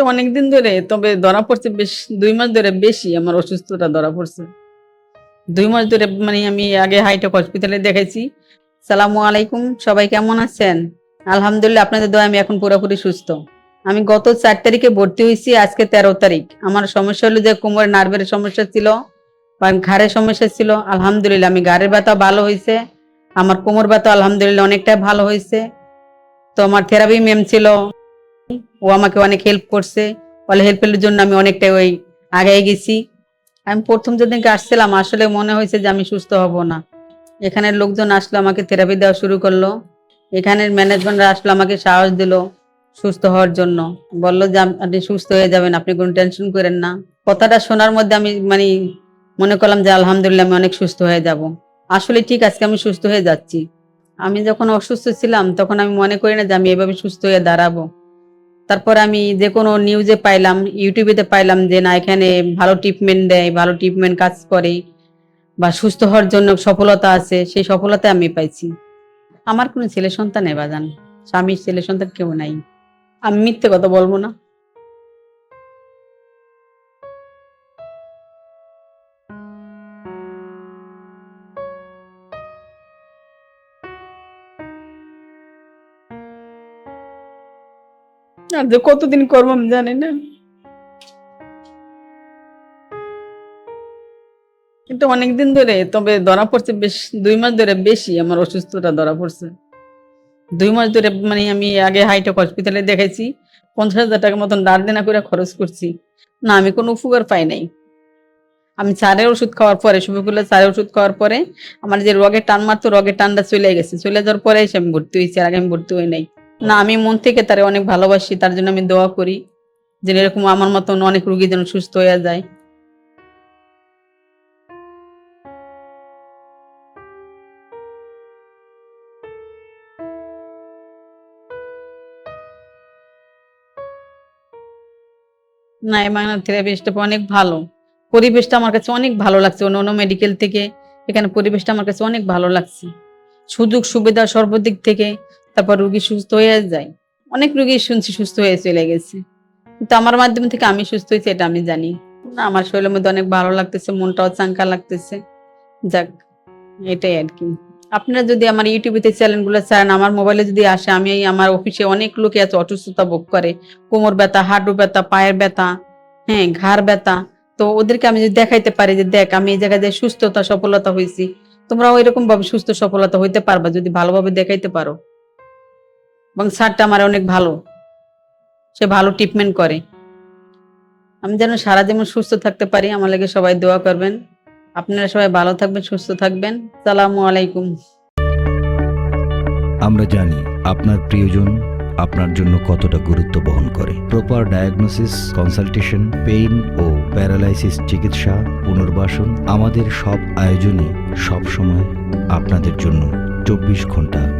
কিন্তু অনেকদিন ধরে, তবে ধরা পড়ছে বেশ দুই মাস ধরে বেশি আমার অসুস্থতা ধরা পড়ছে। দুই মাস ধরে মানে আমি আগে হাইটেক হসপিটালে দেখাইছি। সালামু আলাইকুম, সবাই কেমন আছেন? আলহামদুলিল্লাহ, আপনাদের দোয়া আমি এখন পুরোপুরি সুস্থ। আমি গত চার তারিখে ভর্তি হয়েছি, আজকে তেরো তারিখ। আমার সমস্যা হলো যে কোমর নার্ভের সমস্যা ছিল বা ঘাড়ের সমস্যা ছিল। আলহামদুলিল্লাহ, আমি ঘাড়ের ব্যথা ভালো হয়েছে। আমার কোমর ব্যথা আলহামদুলিল্লাহ অনেকটাই ভালো হয়েছে। তো আমার থেরাপি ম্যাম ছিল। ও আমাকে অনেক হেল্প করছে। বলে হেল্পের জন্য আমি অনেকটাই ওই আগে গেছি। আমি প্রথম যেদিনকে আসছিলাম, আসলে মনে হয়েছে যে আমি সুস্থ হব না। এখানের লোকজন আসলো, আমাকে থেরাপি দেওয়া শুরু করল। এখানের ম্যানেজমেন্টরা আসলো, আমাকে সাহস দিল সুস্থ হওয়ার জন্য। বলল যে আপনি সুস্থ হয়ে যাবেন, আপনি কোনো টেনশন করেন না। কথাটা শোনার মধ্যে আমি মানে মনে করলাম যে, আলহামদুলিল্লাহ, আমি অনেক সুস্থ হয়ে যাব। আসলে ঠিক আজকে আমি সুস্থ হয়ে যাচ্ছি। আমি যখন অসুস্থ ছিলাম, তখন আমি মনে করি না যে, আমি এভাবে সুস্থ হয়ে দাঁড়াবো। তারপর আমি যে কোনো নিউজে পাইলাম ইউটিউবেতে পাইলাম যে না, এখানে ভালো ট্রিটমেন্ট দেয়, ভালো ট্রিটমেন্ট কাজ করে বা সুস্থ হওয়ার জন্য সফলতা আছে, সেই সফলতা আমি পাইছি। আমার কোনো ছেলে সন্তান নেই বাজান। স্বামীর ছেলে সন্তান কেউ নাই। আমি মিথ্যে কথা বলব না। আর যে কতদিন করব আমি জানি না। কিন্তু অনেকদিন ধরে, তবে ধরা পড়ছে বেশ, দুই মাস ধরে বেশি আমার অসুস্থতা ধরা পড়ছে। দুই মাস ধরে মানে আমি আগে হাইটেক হসপিটালে দেখাইছি, পঞ্চাশ হাজার টাকার মতন দাঁড় দেনা করে খরচ করছি। না, আমি কোনো উপকার পাই নাই। আমি চারের ওষুধ খাওয়ার পরে সুবিগুলো চারের ওষুধ খাওয়ার পরে, আমার যে রগের টান মারতো রগের টানটা চলে গেছে। চলে যাওয়ার পরে এসে আমি ভর্তি হয়েছি, আর আগে আমি ভর্তি হই নাই। না, আমি মন থেকে তারে অনেক ভালোবাসি, তার জন্য আমি দোয়া করি যে এরকম আমার মতন অনেক রুগী যেন সুস্থ হয়ে যায়। না বাংলা থেরাপিস্টটা অনেক ভালো। পরিবেশটা আমার কাছে অনেক ভালো লাগছে, অন্য অন্য মেডিকেল থেকে, এখানে পরিবেশটা আমার কাছে অনেক ভালো লাগছে। সুযোগ সুবিধা সর্বদিক থেকে তারপর রুগী সুস্থ হয়ে যায়। অনেক রুগী শুনছি সুস্থ হয়ে চলে গেছে। কিন্তু আমার মাধ্যম থেকে আমি সুস্থ হয়েছি, এটা আমি জানি। না, আমার শরীরের মধ্যে অনেক ভালো লাগতেছে, মনটাও চাঙ্কা লাগতেছে। যাক, এটাই আর কি। আপনারা যদি আমার ইউটিউবে চ্যানেলগুলো চান, আমার মোবাইলে যদি আসে, আমি আমার অফিসে অনেক লোকে আছে অসুস্থতা ভোগ করে। কোমর ব্যথা হাঁটু ব্যথা, পায়ের ব্যথা হ্যাঁ ঘাড় ব্যথা। তো ওদেরকে আমি যদি দেখাইতে পারি যে, দেখ, আমি এই জায়গায় যে সুস্থতা, সফলতা হয়েছি। তোমরাও এরকম ভাবে সুস্থ, সফলতা হইতে পারবা যদি ভালোভাবে দেখাইতে পারো। এবং স্যারটা আমার অনেক ভালো। সে ভালো ট্রিটমেন্ট করে। আমি যেন সারা জীবন সুস্থ থাকতে পারি, আমার লাগে সবাই দোয়া করবেন। আপনারা সবাই ভালো থাকবেন, সুস্থ থাকবেন। সালামু আলাইকুম। আমরা জানি আপনার প্রিয়জন আপনার জন্য কতটা গুরুত্ব বহন করে। প্রপার ডায়াগনোসিস কনসালটেশন পেইন ও প্যারালাইসিস চিকিৎসা, পুনর্বাসন আমাদের সব আয়োজনই সব সময় আপনাদের জন্য চব্বিশ ঘণ্টা